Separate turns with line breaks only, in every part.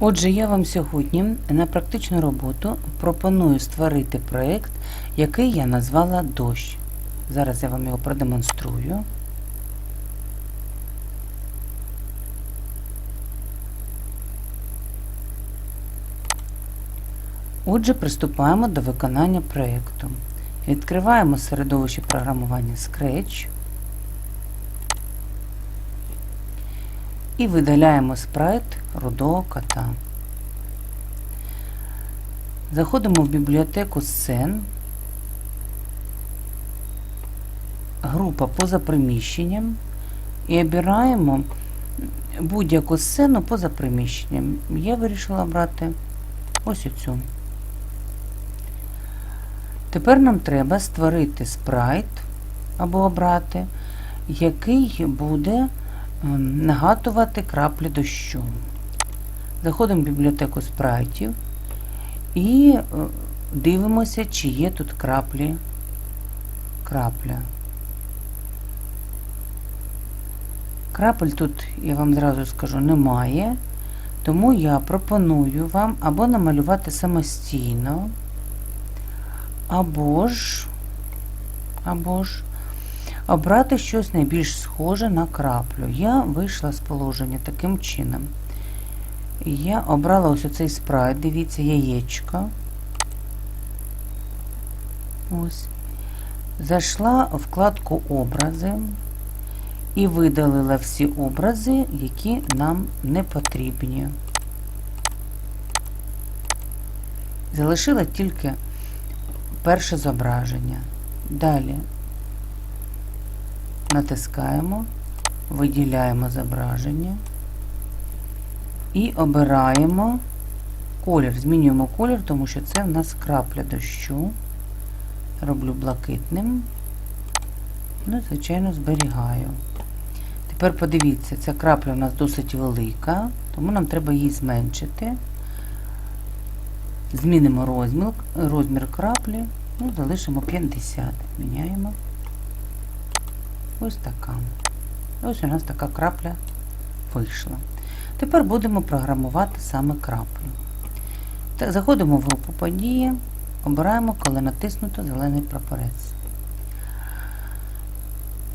Отже, я вам сьогодні на практичну роботу пропоную створити проєкт, який я назвала дощ. Зараз я вам його продемонструю. Отже, приступаємо до виконання проєкту. Відкриваємо середовище програмування Scratch і видаляємо спрайт рудого кота. Заходимо в бібліотеку сцен, група поза приміщенням і обираємо будь-яку сцену поза приміщенням. Я вирішила брати ось оцю. Тепер нам треба створити спрайт або обрати, який буде нагадувати краплі дощу. Заходимо в бібліотеку спрайтів і е, дивимося, чи є тут краплі крапля. Крапель тут, я вам зразу скажу, немає, тому я пропоную вам або намалювати самостійно, або ж, або ж обрати щось найбільш схоже на краплю. Я вийшла з положення таким чином. Я обрала ось оцей спрайт, дивіться, яєчко. Ось. Зайшла в вкладку образи і видалила всі образи, які нам не потрібні. Залишила тільки перше зображення. Далі натискаємо, виділяємо зображення і обираємо колір. Змінюємо колір, тому що це в нас крапля дощу. Роблю блакитним. Ну, звичайно, зберігаю. Тепер подивіться, ця крапля у нас досить велика, тому нам треба її зменшити. Змінимо розмір, розмір краплі, ну, залишимо 50. Міняємо. Ось така. Ось у нас така крапля вийшла. Тепер будемо програмувати саме краплю. Заходимо в групу події, обираємо, коли натиснуто зелений прапорець.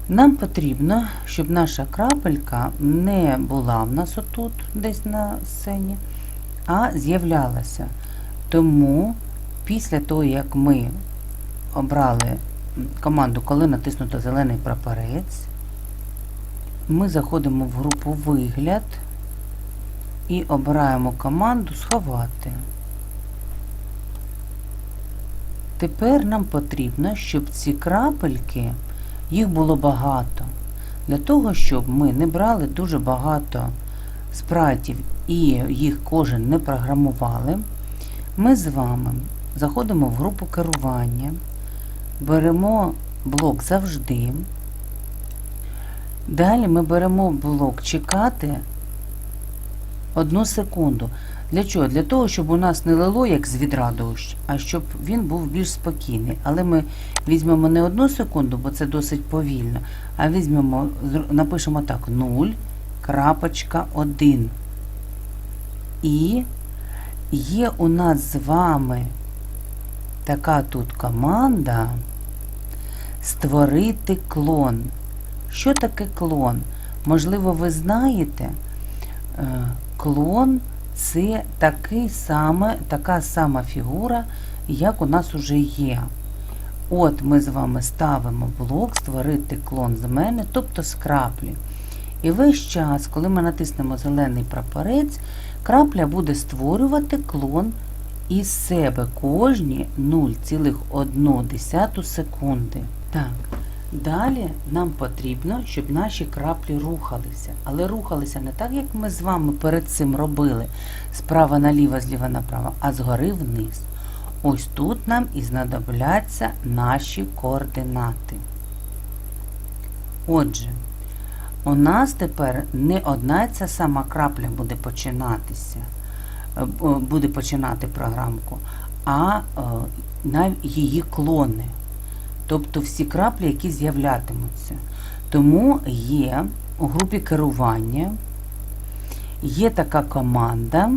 Нам потрібно, щоб наша крапелька не була в нас отут, десь на сцені, а з'являлася. Тому після того, як ми обрали команду, коли натиснуто зелений прапорець, ми заходимо в групу Вигляд і обираємо команду Сховати. Тепер нам потрібно, щоб ці крапельки, їх було багато. Для того, щоб ми не брали дуже багато спрайтів і їх кожен не програмували, ми з вами заходимо в групу керування, беремо блок завжди. Далі ми беремо блок чекати одну секунду. Для чого? Для того, щоб у нас не лило як з відра дощ, а щоб він був більш спокійний. Але ми візьмемо не одну секунду, бо це досить повільно, а візьмемо, напишемо так: 0, крапочка 1. І є у нас з вами така тут команда створити клон. Що таке клон? Можливо, ви знаєте, е, клон це такий саме, така сама фігура, як у нас уже є. От ми з вами ставимо блок Створити клон з мене, тобто з краплі. І весь час, коли ми натиснемо зелений прапорець, крапля буде створювати клон із себе кожні 0,1 секунди. Так, далі нам потрібно, щоб наші краплі рухалися. Але рухалися не так, як ми з вами перед цим робили, справа наліво, зліва направо, а згори вниз. Ось тут нам і знадобляться наші координати. Отже, у нас тепер не одна ця сама крапля буде починатися, е, буде починати програмку, а е, її клони. Тобто всі краплі, які з'являтимуться. Тому є у групі керування є така команда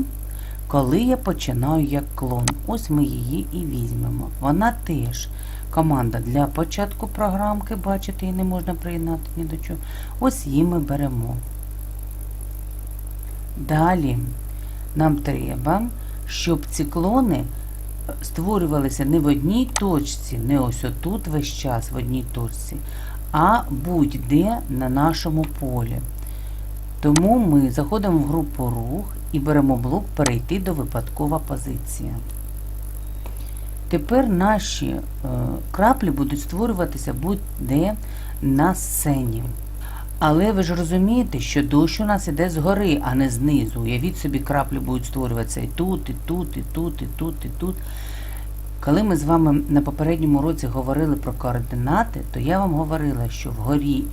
коли я починаю як клон. Ось ми її і візьмемо. Вона теж команда для початку програмки, бачите, її не можна приєднати ні до чого. Ось її ми беремо. Далі нам треба, щоб ці клони створювалися не в одній точці, не ось отут весь час в одній точці, а будь-де на нашому полі. Тому ми заходимо в групу рух і беремо блок перейти до випадкова позиція. Тепер наші е, краплі будуть створюватися будь-де на сцені. Але ви ж розумієте, що дощ у нас іде згори, а не знизу. Уявіть собі, краплі будуть створюватися і тут, і тут, і тут, і тут, і тут. Коли ми з вами на попередньому році говорили про координати, то я вам говорила, що вгорі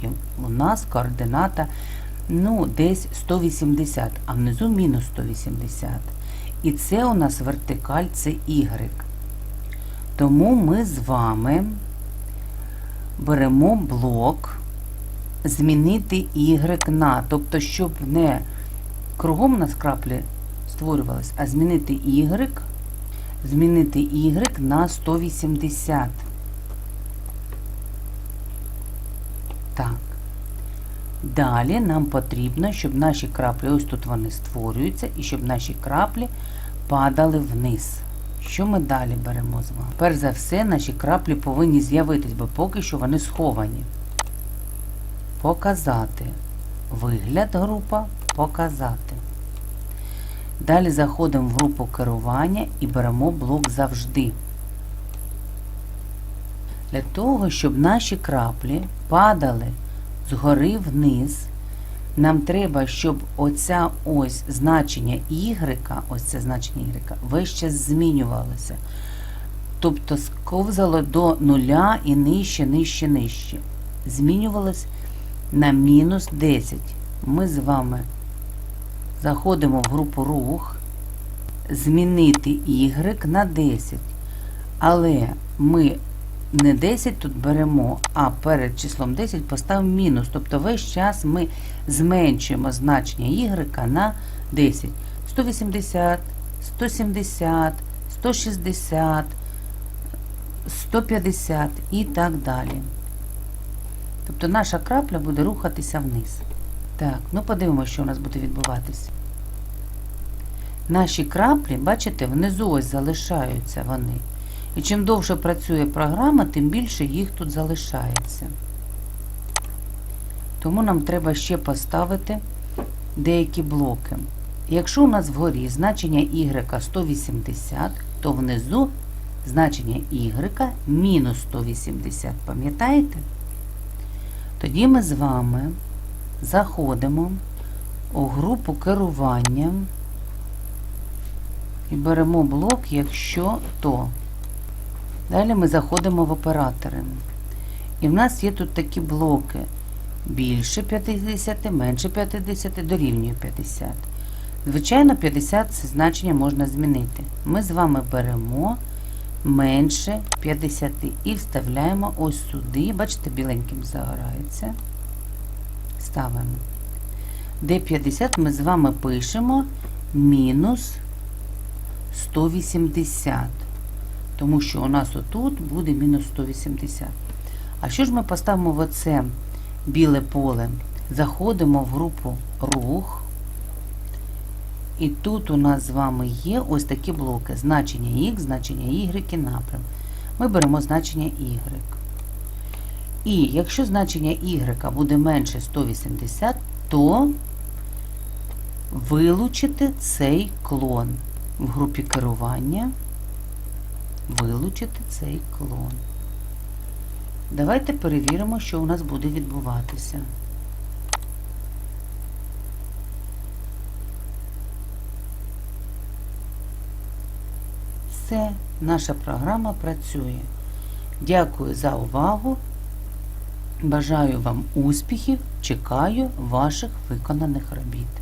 у нас координата ну, десь 180, а внизу мінус 180. І це у нас вертикаль, це Y. Тому ми з вами беремо блок змінити Y на, тобто, щоб не кругом у нас краплі створювалися, а змінити Y, змінити Y на 180. Так. Далі нам потрібно, щоб наші краплі, ось тут вони створюються, і щоб наші краплі падали вниз. Що ми далі беремо з вами? Перш за все, наші краплі повинні з'явитись, бо поки що вони сховані. Показати. Вигляд група показати. Далі заходимо в групу керування і беремо блок завжди. Для того, щоб наші краплі падали згори вниз, нам треба, щоб оця ось значення Y, ось це значення Y, час змінювалося. Тобто сковзало до нуля і нижче, нижче, нижче. Змінювалось на мінус 10. Ми з вами заходимо в групу рух, змінити Y на 10. Але ми не 10 тут беремо, а перед числом 10 поставимо мінус. Тобто весь час ми зменшуємо значення Y на 10. 180, 170, 160, 150 і так далі. Тобто наша крапля буде рухатися вниз. Так, ну подивимося, що у нас буде відбуватися. Наші краплі, бачите, внизу ось залишаються вони. І чим довше працює програма, тим більше їх тут залишається. Тому нам треба ще поставити деякі блоки. Якщо у нас вгорі значення y 180, то внизу значення y мінус 180. Пам'ятаєте? Тоді ми з вами заходимо у групу керування і беремо блок, якщо то. Далі ми заходимо в оператори. І в нас є тут такі блоки. Більше 50, менше 50, дорівнює 50. Звичайно, 50 це значення можна змінити. Ми з вами беремо менше 50 і вставляємо ось сюди. Бачите, біленьким загорається. Ставимо. Де 50 ми з вами пишемо мінус 180 тому що у нас отут буде мінус 180. А що ж ми поставимо в оце біле поле? Заходимо в групу рух. І тут у нас з вами є ось такі блоки. Значення Х, значення Y і напрям. Ми беремо значення Y. І якщо значення Y буде менше 180, то вилучити цей клон в групі керування вилучити цей клон. Давайте перевіримо, що у нас буде відбуватися. Все, наша програма працює. Дякую за увагу. Бажаю вам успіхів, чекаю ваших виконаних робіт.